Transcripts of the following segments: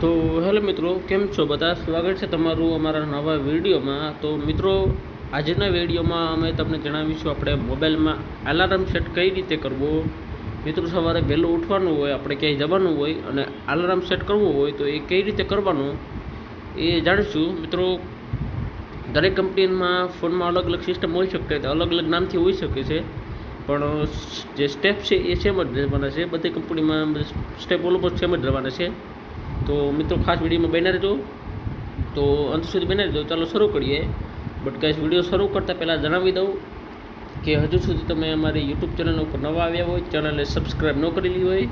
તો હેલો મિત્રો, કેમ છો બધા? સ્વાગત છે તમારું અમારા નવા વિડીયોમાં. તો મિત્રો, આજના વિડીયોમાં અમે તમને જણાવીશું આપણે મોબાઈલમાં અલાર્મ સેટ કઈ રીતે કરવો. મિત્રો, સવારે વહેલું ઉઠવાનું હોય, આપણે ક્યાંય જવાનું હોય અને અલાર્મ સેટ કરવું હોય, તો એ કઈ રીતે કરવાનું એ જાણીશું. મિત્રો, દરેક કંપનીમાં ફોનમાં અલગ અલગ સિસ્ટમ હોઈ શકે છે અલગ અલગ નામથી હોઈ શકે છે. પણ જે સ્ટેપ છે એ સેમ જ રહેવાના છે. બધી કંપનીમાં સ્ટેપ ઓલો ઉપર સેમ જ રહેવાના છે. તો મિત્રો ખાસ વિડીયોમાં બને રહેજો. તો અંત સુધી બને રહેજો. ચાલો શરૂ કરીએ. બટ ગાઈસ વીડિયો શરૂ કરતાં પહેલાં જણાવી દઉં કે હજુ સુધી તમે અમારી યુટ્યુબ ચેનલ ઉપર નવા આવ્યા હોય ચેનલને સબસ્ક્રાઈબ ન કરેલી હોય,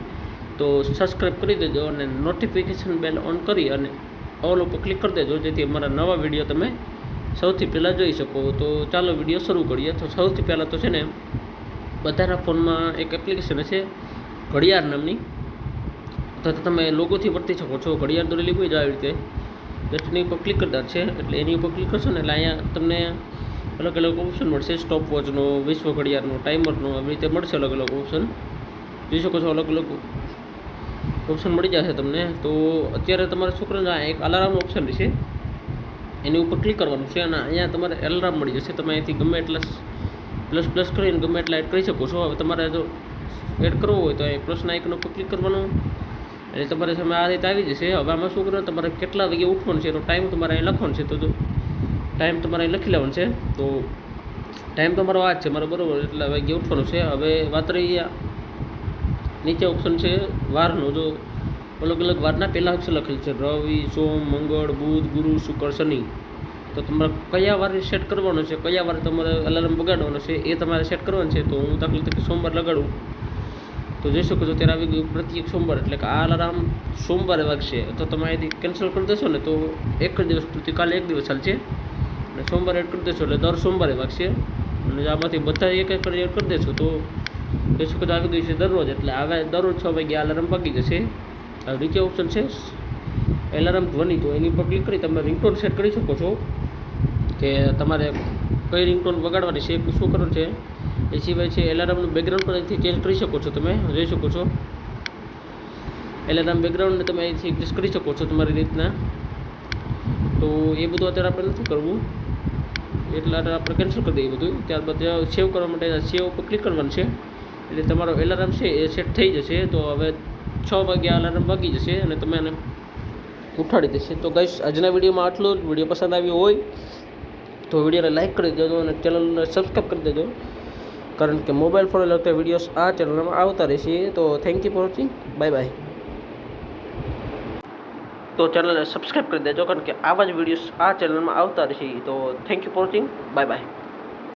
તો સબસ્ક્રાઈબ કરી દેજો અને નોટિફિકેશન બેલ ઓન કરી અને ઓલ ઉપર ક્લિક કરી દેજો, જેથી અમારા નવા વીડિયો તમે સૌથી પહેલાં જોઈ શકો. તો ચાલો વીડિયો શરૂ કરીએ. તો સૌથી પહેલાં તો છે ને, બધાના ફોનમાં એક એપ્લિકેશન છે, ઘડિયાળ નામની. તો તમે લોગોથી વર્તી શકો છો. ઘડિયાળ દોરેલી હોય જ આવી રીતે. જસ્ટ એની ઉપર ક્લિક કરતા છે. એટલે એની ઉપર ક્લિક કરશો ને એટલે અહીંયા તમને અલગ અલગ ઓપ્શન મળશે. સ્ટોપ વોચનો વિશ્વ ઘડિયાળનો ટાઈમરનો આવી રીતે મળશે અલગ અલગ ઓપ્શન જોઈ શકો છો અલગ અલગ ઓપ્શન મળી જશે તમને. તો અત્યારે તમારા છોકરાને એક અલાર્મનો ઓપ્શન રહેશે. એની ઉપર ક્લિક કરવાનું છે અને અહીંયા તમારે એલાર્મ મળી જશે. તમે અહીંથી ગમે એટલા પ્લસ પ્લસ કરીને ગમે એટલા એડ કરી શકો છો. હવે તમારે જો એડ કરવો હોય તો અહીં પ્લસના આઇકન ઉપર ક્લિક કરવાનું. એટલે તમારે સામે આ રીતે આવી જશે. હવે આમાં શું કરવાનું? તમારે કેટલા વાગે ઉઠવાનું છે એનો ટાઈમ તમારે અહીં લખવાનો છે. તો ટાઈમ તમારે અહીં લખી લેવાનો છે. તો ટાઈમ તમારો આ જ છે. મારો બરાબર એટલા વાગે ઉઠવાનું છે. હવે વાત રહી નીચે ઓપ્શન છે વારનો. જો, અલગ અલગ વારના પહેલાં અક્ષર લખેલ છે. રવિ, સોમ, મંગળ, બુધ, ગુરુ, શુક્ર, શનિ. તો તમારે કયા વારે સેટ કરવાનો છે? કયા વારે તમારે અલાર્મ બગાડવાનો છે? એ તમારે સેટ કરવાનું છે. તો હું દાખલા તરીકે સોમવાર લગાડું. તો જોઈ શકો છો ત્યારે આવી ગયું પ્રત્યેક સોમવાર, એટલે કે આ અલાર્મ સોમવારે વાગશે. તો તમે અહીંથી કેન્સલ કરી દેશો ને તો એક જ દિવસ પૂરતી, કાલે એક દિવસ ચાલશે. અને સોમવારે એડ કરી દેશો, એટલે દર સોમવારે વાગશે. અને આમાંથી બધા એક એક એડ કરી દેશો, તો જોઈ શકો છો આવી ગયું છે દરરોજ, એટલે હવે દરરોજ છ વાગે અલાર્મ વાગી જશે. નીચે ઓપ્શન છે. એલાર્મ ધ્વનિ, તો એની પર ક્લિક કરી તમે રિંગટોન સેટ કરી શકો છો. કે તમારે કઈ રિંગટોન વગાડવાની છે, શું કરવાનું છે. એ સિવાય છે એલાર્મનું બેકગ્રાઉન્ડ પણ અહીંથી ચેન્જ કરી શકો છો તમે, જોઈ શકો છો. એલાર્મ બેકગ્રાઉન્ડને તમે અહીંથી એડજસ્ટ કરી શકો છો તમારી રીતના. તો એ બધું અત્યારે આપણે નથી કરવું. એટલે આપણે કેન્સલ કરી દઈએ બધું. ત્યારબાદ સેવ કરવા માટે સેવ ઉપર ક્લિક કરવાનું છે. એટલે તમારો એલાર્મ છે એ સેટ થઈ જશે. તો હવે છ વાગ્યા અલાર્મ વાગી જશે અને તમે એને ઉઠાડી દેશે. તો ગઈશ આજના વિડીયોમાં આટલું જ. વીડિયો પસંદ આવ્યો હોય તો વિડીયોને લાઇક કરી દેજો અને ચેનલને સબસ્ક્રાઈબ કરી દેજો. કારણ કે મોબાઈલ ફોન લગતા વિડીયોઝ આ ચેનલમાં આવતા રહેશે તો thank you for watching bye bye તો ચેનલને સબસ્ક્રાઈબ કરી દેજો કારણ કે આવા જ વિડીયોઝ આ ચેનલમાં આવતા રહેશે તો thank you for watching bye bye